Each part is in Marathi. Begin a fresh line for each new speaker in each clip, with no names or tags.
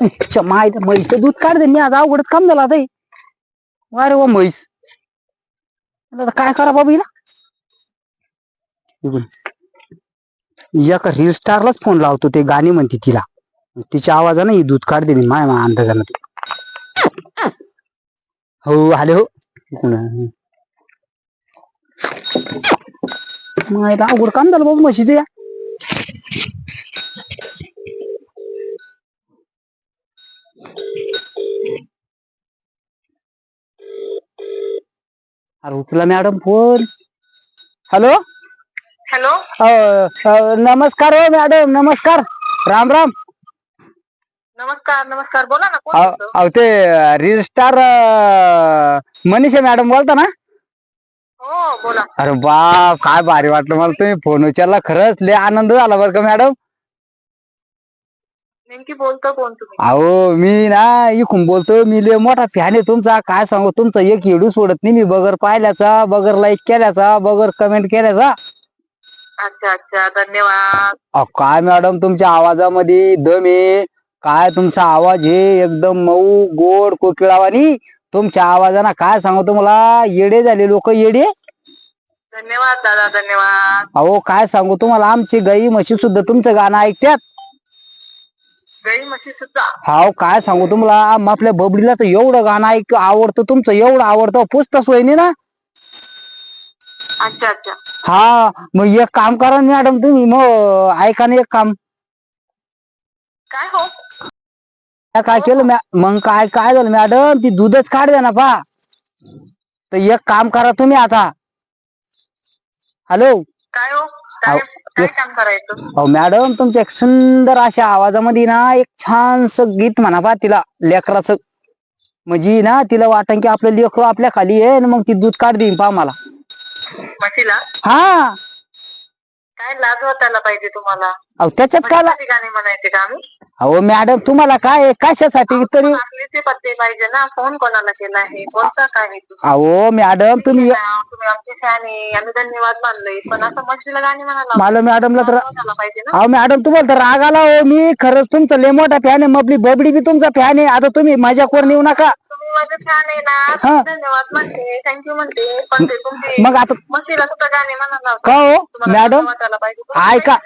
अच्छा माहिती म्हैस दूध काढते मी आज अवघडच काम झालं आता हे. अरे वा म्हैस. आता काय करा बाबा हिला? एका रील स्टारलाच फोन लावतो ते गाणी म्हणते तिला. तिच्या आवाजानं ही दूध काढते मी माय मा अंदाजानं ते. हो आले हो. इकडून. अवघड काम झालं बाबा म्हशीचं या. अरे उचला मॅडम फोन. हॅलो?
हॅलो?
नमस्कार हो मॅडम नमस्कार. राम राम.
नमस्कार नमस्कार. बोला ना कोण बोलतो?
अहो, ते रील स्टार मनीषा मॅडम बोलता ना?
हो बोला.
अरे बाप काय भारी वाटलं मला तुम्ही फोन उचलला. खरंच लय आनंद झाला बरं का मॅडम.
नेमकी बोलतो कोण तुम्ही?
अहो मी ना इकून बोलतो मी लय मोठा फॅन आहे तुमचा. काय सांगू तुमचा एक येडू सोडत नाही. मी बगर पाहिल्याचा बगर लाईक केल्याचा बगर कमेंट केल्याचा.
अच्छा अच्छा. धन्यवाद.
अहो काय मॅडम तुमच्या आवाजामध्ये दम आहे. काय तुमचा आवाज हे? एकदम मऊ गोड कोकिळावानी तुमच्या आवाजाना काय सांगू तुम्हाला? येडे झाले लोक येडे.
धन्यवाद दादा धन्यवाद.
अहो काय सांगू तुम्हाला? आमची गाई म्हशी सुद्धा तुमचं गाणं ऐकत्यात.
गाई म्हशी सुद्धा.
हाव काय सांगू तुम्हाला? आपल्या बबडीला तर एवढं गाणं ऐक आवडतं तुमचं एवढं आवडतं पुस्तक सोयनी ना?
अच्छा अच्छा.
हा मग एक काम करा ना मॅडम तुम्ही मग ऐका ना एक काम.
काय हो?
काय केलं मॅ- मग काय काय झालं मॅडम? ती दूधच काढ द्या ना पा तर एक काम करा तुम्ही आता. हॅलो?
काय हो? काय
अहो,
काय
एक-
काम करायचं?
अहो मॅडम तुमच्या एक सुंदर अशा आवाजामध्ये ना एक छानस गीत म्हणा पा तिला लेकराचं. म्हणजे ना तिला वाटन की आपलं लेकरू आपल्या खाली आहे आणि मग ती दूध काढ देईन पा मला.
म्हशीला
हा.
काय लाज वाटायला पाहिजे तुम्हाला.
अहो त्याच्यात काय ला-
गाणे म्हणायचे का आम्ही?
अहो मॅडम तुम्हाला काय? कशासाठी तरी
पत्ते पाहिजे ना. फोन कोणाला केला आहे? कोणता काय?
अहो मॅडम तुम्ही
तुम्ही आमचे फॅन आहे. आम्ही धन्यवाद मानलोय. पण असं म्हशीला गाणे म्हणायला
मला मॅडमला तर
पाहिजे ना.
अहो मॅडम तुम्हाला तर राग आला हो. मी खरंच तुमचा लय मोठा फॅन आहे. मपली बबडी बी तुमचा फॅन आहे. आता तुम्ही माझ्या कोण येऊ नका.
माझे फॅन आहे ना.
हा.
धन्यवाद म्हणते. थँक्यू म्हणते. पण ते तुमचे.
मग आता
सुद्धा गाणे लावतात.
का हो? मॅडम? ऐका.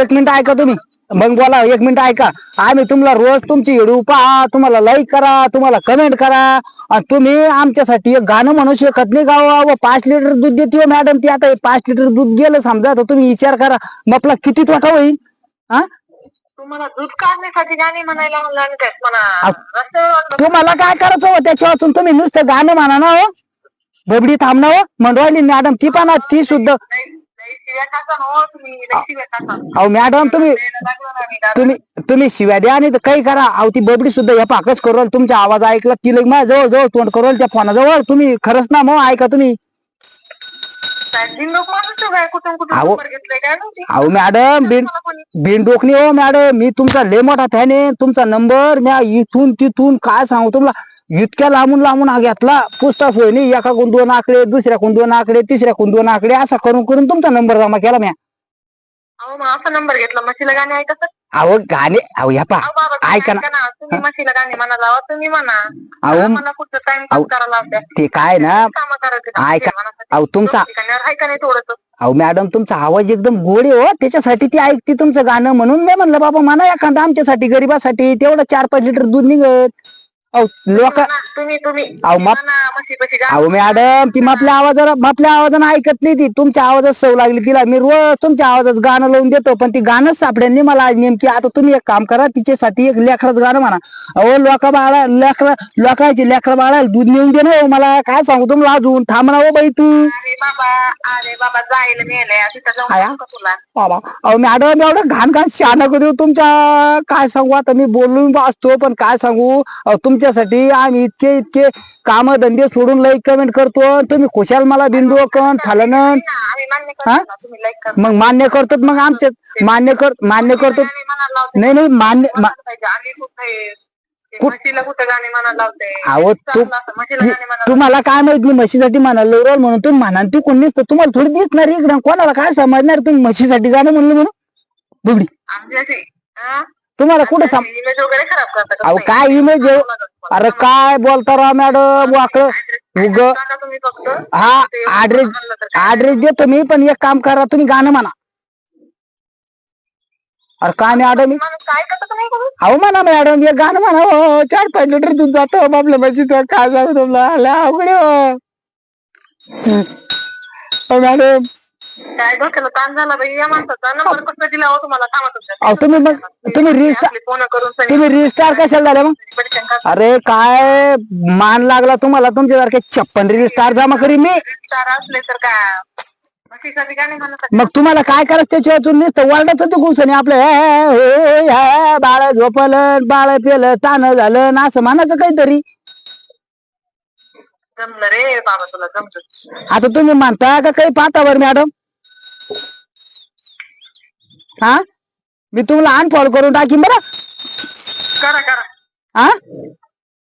एक मिनिट ऐका तुम्ही. मग बोला एक मिनिट ऐका. आम्ही तुम्हाला रोज तुमची व्हिडिओ पहा तुम्हाला लाईक करा तुम्हाला कमेंट करा. आणि तुम्ही आमच्यासाठी एक गाणं म्हणू शकत नाही गाव. व पाच लिटर दूध देते मॅडम ती आता हे पाच लिटर दूध गेलं समजा तर तुम्ही विचार करा. मग आपला किती तोटा होईल? हा?
तुम्हाला दूध काढण्यासाठी गाणे म्हणायला म्हणलं आणि त्यात म्हणा. रस्त्यावर.
तुम्हाला काय करायचं हो त्याच्या वाचून तुम्ही नुसतं गाणं म्हणा ना हो बबडी थांबना हो मंडवाली मॅडम ती पण ती सुद्धा
हो
अहो मॅडम तुम्ही. तुम्ही तुम्ही शिव्या द्या आणि काही करा अहो ती बबडी सुद्धा या पाकच करू राहिली. तुमचा आवाज ऐकला ती लग माझ्या जवळ जवळ तोंड करू राहिली त्या फोनाजवळ तुम्ही खरंच ना मग ऐका तुम्ही
काय? बिनडोक माणूस आहे काय? कुठून कुठून
अहो.
नंबर घेतलाय? काय माहिती?
अहो मॅडम बिन
मला कोणी
हो मॅडम मी तुमचा लय मोठा फॅन आहे. तुमचा नंबर म्या इथून तिथून काय सांगू तुम्हाला? इतक्या लांबून लांबून हा घेतला. पुस्तक होय नाही. एका कोण दोन आकडे दुसऱ्या कोण दोन आकडे तिसऱ्या कोण दोन आकडे. असा करून करून तुमचा नंबर जमा केला म्या.
अहो मग असा नंबर घेतला. म्हशीला गाणे ऐकत
अहो गाणे अहो या पा
अहो बाबा तुम्ही
ऐका ना.
ऐका ना. तुम्ही म्हशीला गाणे म्हणा लावा तुम्ही म्हणा.
अहो
मला कुठं टाइम
अहो.
पास करायला लावत्या
ते काय ना
काम करायचं
ऐका. अहो तुमचा
ऐका नाही थोडस.
अहो मॅडम तुमचा आवाज एकदम गोड आहे हो. त्याच्यासाठी ती ऐकते तुमचं गाणं म्हणून. मी म्हणलं बाबा म्हणा एखादा आमच्यासाठी गरीबासाठी. तेवढं चार पाच लिटर दूध निघत. अहो लोक
तुम्ही तुम्ही
अहो, माप- मॅडम ती आपल्या आवाजाला आपल्या आवाजानं ऐकत नाही ती. तुमच्या आवाजात सव लागली तिला. मी रोज तुमच्या आवाजात गाणं लावून देतो पण ती गाणंच सापडेल नाही मला आज नेमकी. आता तुम्ही एक काम करा तिच्यासाठी एक लेकराचं गाणं म्हणा. अहो लोक बाळा लेकरा लोकांची लेकरा बाळा दूध नेऊन दे ना हो मला. काय सांगू तुम्हाला अजून? थांब ना हो बाई तू.
अरे बाबा अरे बाबा जायला मेले तिथं जाऊन
आया?
सांगतो तुला.
बाबा. अहो मॅडम एवढं घाण घाण शहाणा देऊ तुमच्या? काय सांगू? आता मी बोलून असतो पण काय सांगू? अहो, तुमच्यासाठी आम्ही इतके इतके काम धंदे सोडून लाईक कमेंट करतो. तुम्ही खुशाल मला बिंदू कन
खालन
हा? मग मान्य करतो मग आमचे. मान्य कर मान्य करतो नाही नाही मान्य अहो तू तुम्हाला काय माहीत? मी म्हशीसाठी म्हणाल रोल म्हणून तुम्ही म्हणाल ती कोण नसतं तुम्हाला थोडी दिसणार इकडं. कोणाला काय समजणार तुम्ही म्हशीसाठी गाणं म्हणलं म्हणून? बुबडी. तुम्हाला कुठं सांग
इमेज वगैरे खराब करता का
अहो? काय इमेज अरे काय बोलता राव मॅडम वाकड उग
टाका तुम्ही फक्त
हा ऍड्रेस? ऍड्रेस देतो मी पण एक काम करा तुम्ही गाणं म्हणा अरे काय मॅडम
माणूस काय करता तुम्ही करून?
अहो म्हणा मॅडम एक गाणं म्हणा हो चार पाच लिटर दूध जातं म्हशी तर काय जाऊ लय अवघड आहे हो. हो मॅडम
काय डोक्याला ताण झाला बाई या माणसाचा नंबर कसं दिला हो तुम्हाला? थांबा तुमच्या
अहो तुम्ही मग तुम्ही रील्स
फोन करून सगळी
तुम्ही रिस्टार कशाला झाल्या मग?
पटकन का-
अरे काय मान लागला तुम्हाला? तुमच्यासारखे छप्पन रिस्टार जमा करी मी.
असले तर म्हशीसाठी म्हणत
मग तुम्हाला काय करायचं त्याच्या वाचून नुसतं वाढत ते गुंसने आपलं. हे, हे, हे, बाळ झोपलं बाळ पेलं तान झालं ना असं म्हणायचं काहीतरी.
जमलं रे बाबा तुला जमत
आता तुम्ही म्हणता का काही पाहता बरं मॅडम? हा? मी तुम्हाला अनफॉलो करून टाकीन बरं.
करा करा.
हा?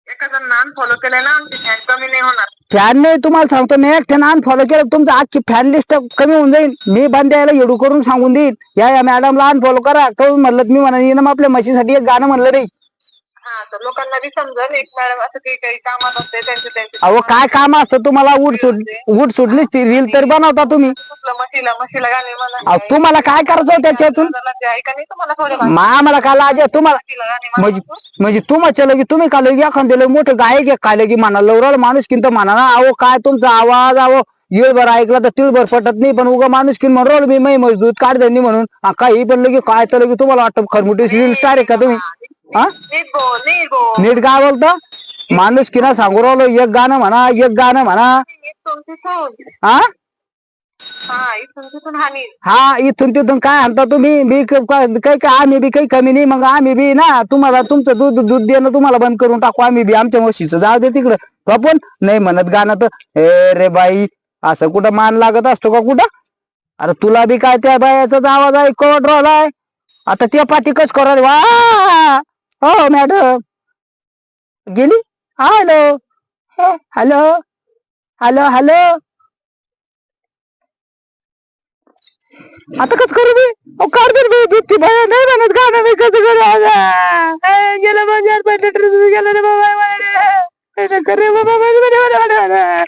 एका जण फॉलो केलंय ना आमची फॅन कमी नाही होणार.
फॅन नाही तुम्हाला सांगतो मी एकट्यानं अनफॉलो केलं तुमचं आजची फॅन लिस्ट कमी होऊन जाईल. मी बंद्याला येडू करून सांगून देईन. या या मॅडमला अनफॉलो करा. कहून म्हणलं मी म्हणा आपल्या म्हशीसाठी एक गाणं म्हणलं रे.
हा तर लोकांना बी समजेल. एक मॅडम असं काही काही कामात असते त्यांचे त्यांचे
अहो काय काम असतं? तुम्हाला उठ सुट उठ सुटलीच ती रील तर बनवता तुम्ही.
चुकलं म्हशीला म्हशीला गाणे म्हणा.
अहो तुम्हाला काय करायचं हो त्याच्यातून?
ते ऐका नाही तुम्हाला थोडे
मा आम्हाला काय लाज आहे? तुम्हाला
म्हशीला गाणे
म्हणजे
म्हणा
म्हणजे तुम्हाला लगी तुम्ही का लगी एखादं लगी मोठं गायक काय लगी म्हणा लवराळ माणूस किंत म्हणा ना अहो काय तुमचा आवाज अहो येळभर ऐकला तर तिळभर पटत नाही पण उगा माणूस की म्हणून मी मै मजदूत काढधनी म्हणून. हा, काही पण लगी काय तर लगी तुम्हाला वाटतं खरमुटी रील स्टार आहे का तुम्ही? हा?
नीट
काय बोलता? माणूस किना सांगू राहिलो एक गाणं म्हणा एक गाणं म्हणा. हा?
हा इथून तिथून
हा काय म्हणता तुम्ही? मी काही काय आम्ही बी काही कमी नाही मग आम्ही बी ना तुम्हाला तुमचं दूध दूध देणं तुम्हाला बंद करून टाकू आम्ही बी आमच्या म्हशीचं जाऊ दे तिकडं. आपण नाही म्हणत गाणं तर ए रे बाई असं कुठं मान लागत असतो का कुठं? अरे तुला बी काय त्या बायाचाच आवाज ऐकवत राहिलाय. आता त्या पाठी कच करायला वा! हो मॅडम गेली? हॅलो हॅलो हॅलो हॅलो आता कस करू मी? अहो कारबीर बाई दुधती बाया नाही म्हणत गाणं मी कसं करू आता? ए, गेलं माझ्या हात पाय लिटर दूध गेलं रे बाबा रे. काय रे बाबा.